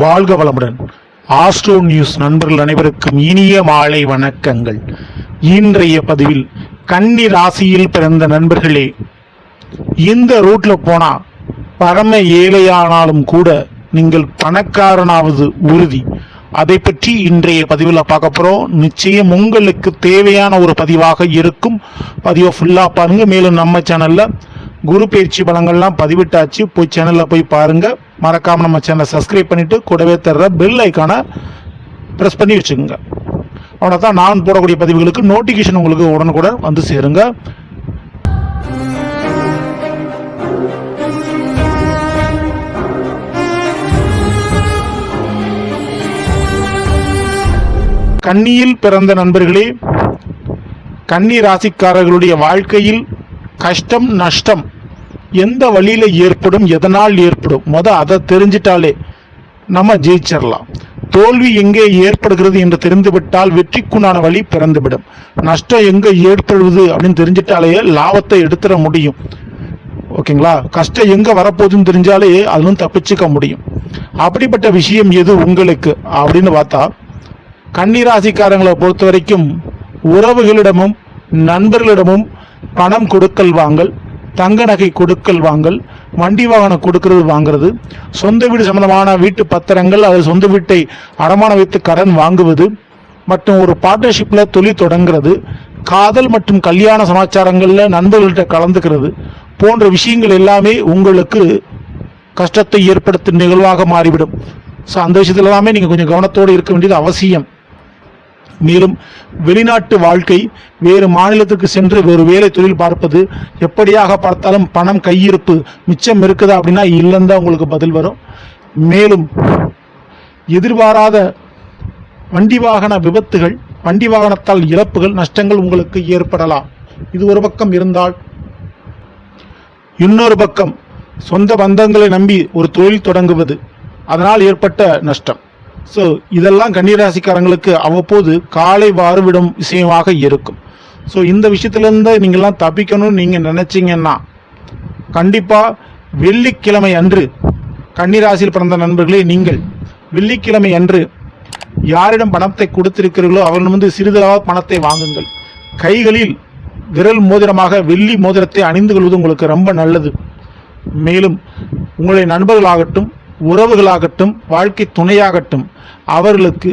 வாழ்க வளமுடன். Astro news நண்பர்கள் அனைவருக்கும் இனிய மாலை வணக்கங்கள். இன்றைய பதிவில் கன்னி ராசியில் பிறந்த நண்பர்களே இந்த ரூட்ல போனா பரம ஏழையானாலும் கூட நீங்கள் பணக்காரனாவது உறுதி. அதை பற்றி இன்றைய பதிவில் பார்க்க போறோம். நிச்சயம் உங்களுக்கு தேவையான ஒரு பதிவாக இருக்கும். பதிவை ஃபுல்லா பாருங்க. மேலும் நம்ம சேனல்ல குரு பயிற்சி பலங்கள்லாம் பதிவிட்டாச்சு. போய் சேனலில் போய் பாருங்கள் மறக்காமல் நம்ம சேனலை சப்ஸ்கிரைப் பண்ணிட்டு கூடவே தர்ற பெல் ஐக்கானை ப்ரெஸ் பண்ணி வச்சுக்கோங்க. அவனை தான் நான் போடக்கூடிய பதிவுகளுக்கு நோட்டிஃபிகேஷன் உங்களுக்கு உடனுக்குடன் வந்து சேருங்க. கன்னியில் பிறந்த நண்பர்களே கன்னி ராசிக்காரர்களுடைய வாழ்க்கையில் கஷ்டம் நஷ்டம் எந்த வழியில் ஏற்படும் எதனால் ஏற்படும்? முத அதை தெரிஞ்சிட்டாலே நம்ம ஜெயிச்சிடலாம் தோல்வி எங்கே ஏற்படுகிறது என்று தெரிந்துவிட்டால் வெற்றிக்குண்டான வழி பிறந்துவிடும். நஷ்டம் எங்கே ஏற்படுவது அப்படின்னு தெரிஞ்சிட்டாலே லாபத்தை எடுத்துட முடியும். ஓகேங்களா? கஷ்டம் எங்கே வரப்போகுதுன்னு தெரிஞ்சாலே அதுவும் தப்பிச்சுக்க முடியும். அப்படிப்பட்ட விஷயம் எது உங்களுக்கு? அப்படின்னு பார்த்தா கன்னிராசிக்காரங்களை பொறுத்த வரைக்கும் உறவுகளிடமும் நண்பர்களிடமும் பணம் கொடுக்கல் வாங்கல் தங்க நகை கொடுக்கல் வாங்கல் வண்டி வாகனம் கொடுக்கறது வாங்குறது சொந்த வீடு சம்பந்தமான வீட்டு பத்திரங்கள் அது சொந்த வீட்டை அடமான வைத்து கடன் வாங்குவது மற்றும் ஒரு பார்ட்னர்ஷிப்பில் தொழில் தொடங்குறது காதல் மற்றும் கல்யாண சமாச்சாரங்களில் நண்பர்கள்ட்ட கலந்துக்கிறது போன்ற விஷயங்கள் எல்லாமே உங்களுக்கு கஷ்டத்தை ஏற்படுத்தும் நிகழ்வாக மாறிவிடும். ஸோ அந்த விஷயத்துல எல்லாமே நீங்கள் கொஞ்சம் கவனத்தோடு இருக்க வேண்டியது அவசியம். மேலும் வெளிநாட்டு வாழ்க்கை வேறு மாநிலத்துக்கு சென்று வேறு வேலை தொழில் பார்ப்பது எப்படியாக பார்த்தாலும் பணம் கையிருப்பு மிச்சம் இருக்குதா அப்படின்னா இல்லைன்னு தான் உங்களுக்கு பதில் வரும். மேலும் எதிர்பாராத வண்டி வாகன விபத்துகள் வண்டி வாகனத்தால் இழப்புகள் நஷ்டங்கள் உங்களுக்கு ஏற்படலாம். இது ஒரு பக்கம் இருந்தால் இன்னொரு பக்கம் சொந்த பந்தங்களை நம்பி ஒரு தொழில் தொடங்குவது அதனால் ஏற்பட்ட நஷ்டம். ஸோ இதெல்லாம் கன்னிராசிக்காரங்களுக்கு அவ்வப்போது காலை வாறுவிடும் விஷயமாக இருக்கும். ஸோ இந்த விஷயத்துலேருந்து நீங்கள்லாம் தப்பிக்கணும்னு நீங்கள் நினச்சிங்கன்னா கண்டிப்பாக வெள்ளிக்கிழமை அன்று கன்னிராசியில் பிறந்த நண்பர்களே நீங்கள் வெள்ளிக்கிழமை அன்று யாரிடம் பணத்தை கொடுத்திருக்கிறீர்களோ அவர்கள் வந்து சிறிதளவாக பணத்தை வாங்குங்கள். கைகளில் விரல் மோதிரமாக வெள்ளி மோதிரத்தை அணிந்து கொள்வது உங்களுக்கு ரொம்ப நல்லது. மேலும் உங்களுடைய நண்பர்களாகட்டும் உறவுகளாகட்டும் வாழ்க்கை துணையாகட்டும் அவர்களுக்கு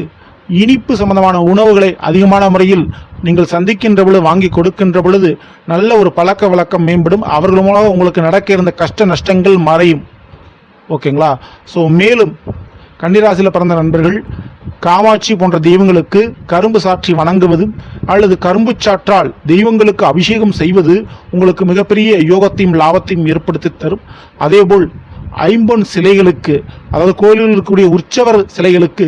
இனிப்பு சம்பந்தமான உணவுகளை அதிகமான முறையில் நீங்கள் சந்திக்கின்ற பொழுது வாங்கி கொடுக்கின்ற பொழுது நல்ல ஒரு பழக்க வழக்கம் மேம்படும். அவர்கள் மூலமாக உங்களுக்கு நடக்க இருந்த கஷ்ட நஷ்டங்கள் மறையும். ஓகேங்களா? ஸோ மேலும் கன்னிராசியில் பிறந்த நண்பர்கள் காமாட்சி போன்ற தெய்வங்களுக்கு கரும்பு சாற்றி வணங்குவது அல்லது கரும்பு சாற்றால் தெய்வங்களுக்கு அபிஷேகம் செய்வது உங்களுக்கு மிகப்பெரிய யோகத்தையும் லாபத்தையும் ஏற்படுத்தி தரும். அதேபோல் ஐம்பொன் சிலைகளுக்கு அதாவது கோயிலில் இருக்கக்கூடிய உற்சவர் சிலைகளுக்கு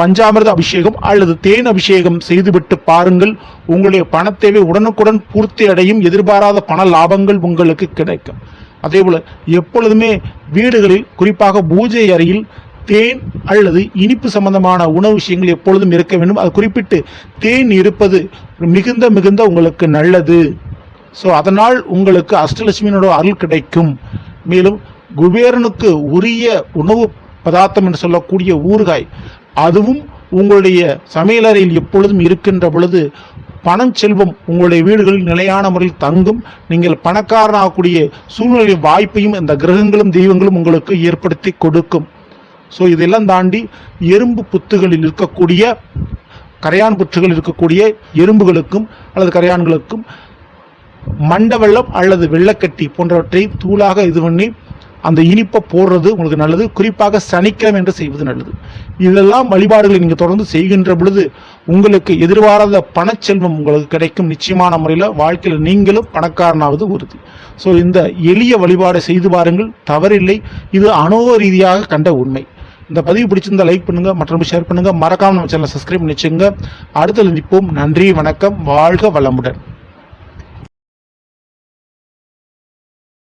பஞ்சாமிர்த அபிஷேகம் அல்லது தேன் அபிஷேகம் செய்துவிட்டு பாருங்கள். உங்களுடைய பணத்தேவை உடனுக்குடன் பூர்த்தி அடையும். எதிர்பாராத பண லாபங்கள் உங்களுக்கு கிடைக்கும். அதேபோல் எப்பொழுதுமே வீடுகளில் குறிப்பாக பூஜை அறையில் தேன் அல்லது இனிப்பு சம்பந்தமான உணவு விஷயங்கள் எப்பொழுதும் இருக்க வேண்டும். அது குறிப்பிட்டு தேன் இருப்பது மிகுந்த மிகுந்த உங்களுக்கு நல்லது. ஸோ அதனால் உங்களுக்கு அஷ்டலட்சுமியினோட அருள் கிடைக்கும். மேலும் குபேரனுக்கு உரிய உணவு பதார்த்தம் என்று சொல்லக்கூடிய ஊறுகாய் அதுவும் உங்களுடைய சமையலறையில் எப்பொழுதும் இருக்கின்ற பொழுது பணம் செல்வம் உங்களுடைய வீடுகளில் நிலையான முறையில் தங்கும் நீங்கள் பணக்காரனாகக்கூடிய சூழ்நிலை வாய்ப்பையும் இந்த கிரகங்களும் தெய்வங்களும் உங்களுக்கு ஏற்படுத்தி கொடுக்கும். ஸோ இதெல்லாம் தாண்டி எறும்பு புத்துகளில் இருக்கக்கூடிய கரையான் புற்றுகள் இருக்கக்கூடிய எறும்புகளுக்கும் அல்லது கரையான்களுக்கும் மண்ட வெள்ளம் அல்லது வெள்ளக்கட்டி போன்றவற்றை தூளாக இது பண்ணி அந்த இனிப்பை போடுறது உங்களுக்கு நல்லது. குறிப்பாக சனிக்கிழமை என்று செய்வது நல்லது. இதெல்லாம் வழிபாடுகளை நீங்கள் தொடர்ந்து செய்கின்ற பொழுது உங்களுக்கு எதிர்பாராத பணச்செல்வம் உங்களுக்கு கிடைக்கும் நிச்சயமான முறையில் வாழ்க்கையில் நீங்களும் பணக்காரனாவது உறுதி. ஸோ இந்த எளிய வழிபாடை செய்து பாருங்கள். தவறில்லை. இது அனுபவ ரீதியாக கண்ட உண்மை. இந்த பதிவு பிடிச்சிருந்தா லைக் பண்ணுங்க. மற்றும் ஷேர் பண்ணுங்க. மறக்காம நம்ம சேனலை சப்ஸ்கிரைப் பண்ணி வச்சுங்க அடுத்தது நிற்போம் நன்றி வணக்கம். வாழ்க வளமுடன்.